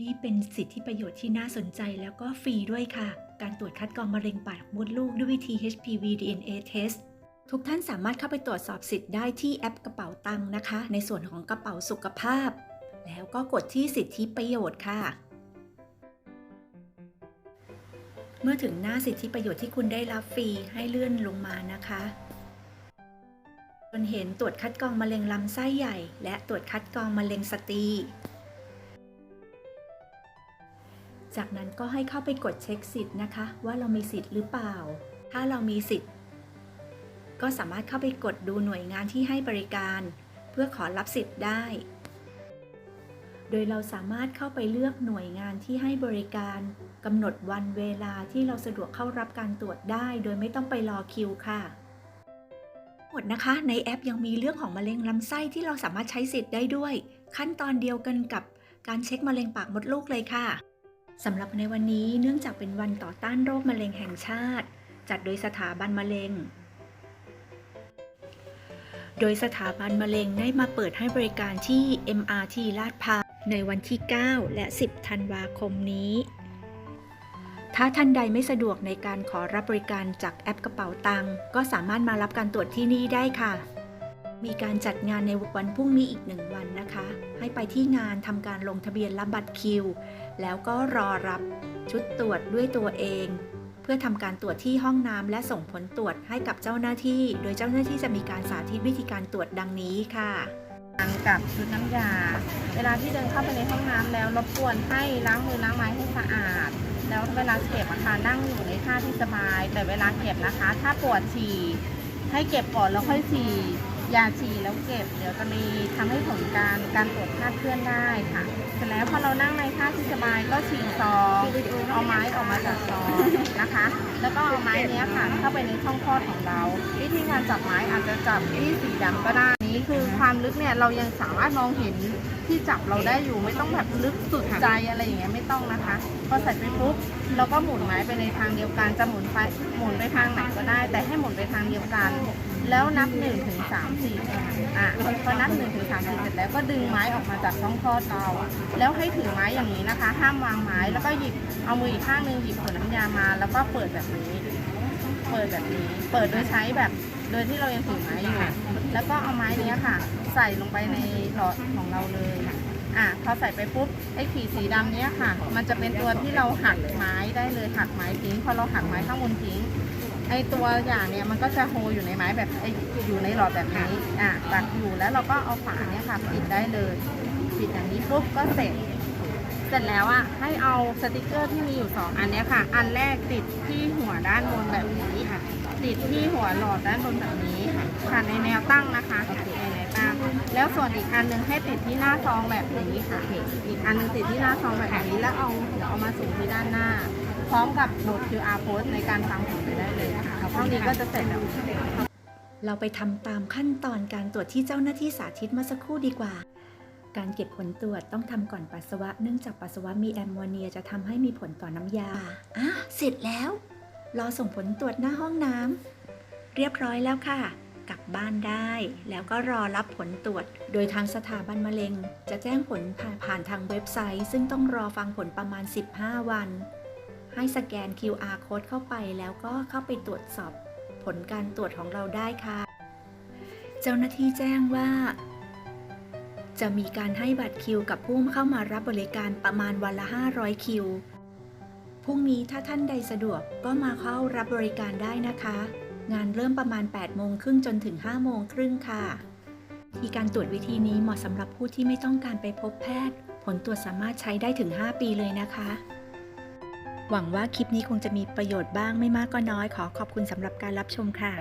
นี่เป็นสิทธิประโยชน์ที่น่าสนใจแล้วก็ฟรีด้วยค่ะ การตรวจคัดกรองมะเร็งปากมดลูกด้วยวิธี HPV DNA test ทุกท่านสามารถเข้าไปตรวจสอบสิทธิ์ได้ที่แอปกระเป๋าตังค์นะคะ ในส่วนของกระเป๋าสุขภาพ แล้วก็กดที่สิทธิประโยชน์ค่ะ เมื่อถึงหน้าสิทธิประโยชน์ที่คุณได้รับฟรีให้เลื่อนลงมานะคะจนเห็นตรวจคัดกรองมะเร็งลำไส้ใหญ่ และตรวจคัดกรองมะเร็งสตรี จากนั้นก็ให้เข้าไปกดเช็คสิทธิ์นะคะ ว่าเรามีสิทธิ์หรือเปล่า ถ้าเรามีสิทธิ์ ก็สามารถเข้าไปกดดูหน่วยงานที่ให้บริการ เพื่อขอรับสิทธิ์ได้ โดยเราสามารถเข้าไปเลือกหน่วยงานที่ให้บริการกำหนดวันเวลาที่เราสะดวกเข้ารับการตรวจได้ โดยไม่ต้องไปรอคิวค่ะหมดนะคะ ในแอปยังมีเรื่องของมะเร็งลำไส้ที่เราสามารถใช้สิทธิ์ได้ด้วย ขั้นตอนเดียวกันกับการเช็คมะเร็งปากมดลูกเลยค่ะ สำหรับในวันนี้เนื่องจากเป็นวันต่อต้านโรคมะเร็งแห่งชาติ จัดโดยสถาบันมะเร็ง โดยสถาบันมะเร็งได้มาเปิดให้บริการที่ MRT ลาดพร้าวในวันที่ 9 และ 10 ธันวาคมนี้ ถ้าท่านใดไม่สะดวกในการขอรับบริการจากแอปกระเป๋าตังก็สามารถมารับการตรวจที่นี่ได้ค่ะ มีการจัดงานในวันพรุ่งนี้อีกหนึ่งวันนะคะ ให้ไปที่งานทำการลงทะเบียนรับบัตรคิว แล้วก็รอรับชุดตรวจด้วยตัวเอง เพื่อทำการตรวจที่ห้องน้ำและส่งผลตรวจให้กับเจ้าหน้าที่ โดยเจ้าหน้าที่จะมีการสาธิตวิธีการตรวจดังนี้ค่ะล้างกับชุดน้ำยา เวลาที่เดินเข้าไปในห้องน้ำแล้วรบกวนให้ล้างมือล้างไม้ให้สะอาด แล้วเวลาเก็บอาคารนั่งอยู่ในท่าที่สบาย แต่เวลาเก็บนะคะ ถ้าปวดฉี่ให้เก็บก่อนแล้วค่อยฉี่ ยาฉี่แล้วเก็บ เดี๋ยวจะมีทำให้ผลการการตรวจคาดเคลื่อนได้ค่ะ เสร็จแล้วพอเรานั่งในท่าที่สบายก็ฉี่ซองเอาไม้ออกมาจากซองนะคะ แล้วก็เอาไม้เนี้ยค่ะ เข้าไปในช่องคลอดของเรา วิธีการจับไม้อาจจะจับที่สีดำก็ได้นี้คือความลึกเนี่ยเรายังสามารถมองเห็นที่จับเราได้อยู่ไม่ต้องแบบลึกสุดใจอะไรอย่างเงี้ยไม่ต้องนะคะพอใส่ไปปุ๊บเราก็หมุนไม้ไปในทางเดียวกันจะหมุนไปหมุนไปทางไหนก็ได้ แต่ให้หมุนไปทางเดียวกัน แล้วนับ1นถึงสามสี่อะพอนับ1นถึงสามสี่เสร็จแล้วก็ดึงไม้ออกมาจากช่องคลอดเรา แล้วให้ถือไม้อย่างนี้นะคะ ห้ามวางไม้แล้วก็หยิบเอามืออีกข้างหนึ่งหยิบขวดน้ำยามา แล้วก็เปิดแบบนี้ เปิดแบบนี้ เปิดโดยใช้แบบ โดยที่เรายังถือไม้อยู่แล้วก็เอาไม้นี้ค่ะ ใส่ลงไปในหลอดของเราเลยอะพอใส่ไปปุ๊บไอ้ขีดสีดำเนี้ยค่ะ มันจะเป็นตัวที่เราหักไม้ได้เลยหักไม้ทิ้งพอเราหักไม้ข้างบนทิ้ง ไอตัวอย่างเนี้ยมันก็จะโฮอยู่ในไม้แบบไออยู่ในหลอดแบบนี้อะตักอยู่แล้วเราก็เอาฝาเนี้ยค่ะปิดได้เลยปิดอย่างนี้ปุ๊บก็เสร็จ เสร็จแล้วอะให้เอาสติกเกอร์ที่มีอยู่สองอันเนี้ยค่ะ อันแรกติดที่หัวด้านบนแบบนี้ค่ะ ติดที่หัวหลอดด้านบนแบบนี้ค่ะในแนวตั้งนะคะในแนวตั้ง แล้วส่วนอีกอันหนึงให้ติดที่หน้าซองแบบนี้ค่ะ อีกอันหนึงติดที่หน้าซองแบบนี้แล้วเอาเดี๋ยวเอามาสูงที่ด้านหน้า พร้อมกับโหลด QR code ในการฟังผลไป เลยค่ะเท่านี้ก็จะเสร็จแล้วเราไปทำตามขั้นตอนการตรวจที่เจ้าหน้าที่สาธิตเมื่อสักครู่ดีกว่า การเก็บผลตรวจต้องทำก่อนปัสสาวะ เนื่องจากปัสสาวะมีแอมโมเนียจะทำให้มีผลต่อน้ำยา อะ เสร็จแล้ว รอส่งผลตรวจหน้าห้องน้ำ เรียบร้อยแล้วค่ะ กลับบ้านได้ แล้วก็รอรับผลตรวจ โดยทางสถาบันมะเร็ง จะแจ้งผลผ่านผ่านทางเว็บไซต์ ซึ่งต้องรอฟังผลประมาณ 15 วัน ให้สแกน QR code เข้าไปแล้วก็เข้าไปตรวจสอบผลการตรวจของเราได้ค่ะ เจ้าหน้าที่แจ้งว่า จะมีการให้บัตรคิวกับผู้เข้ามารับบริการประมาณวันละ 500 คิว พรุ่งนี้ถ้าท่านใดสะดวกก็มาเข้ารับบริการได้นะคะ งานเริ่มประมาณ 8 โมงครึ่งจนถึง 5 โมงครึ่งค่ะ ที่การตรวจวิธีนี้เหมาะสำหรับผู้ที่ไม่ต้องการไปพบแพทย์ ผลตรวจสามารถใช้ได้ถึง 5 ปีเลยนะคะ หวังว่าคลิปนี้คงจะมีประโยชน์บ้างไม่มากก็น้อยขอขอบคุณสำหรับการรับชมค่ะ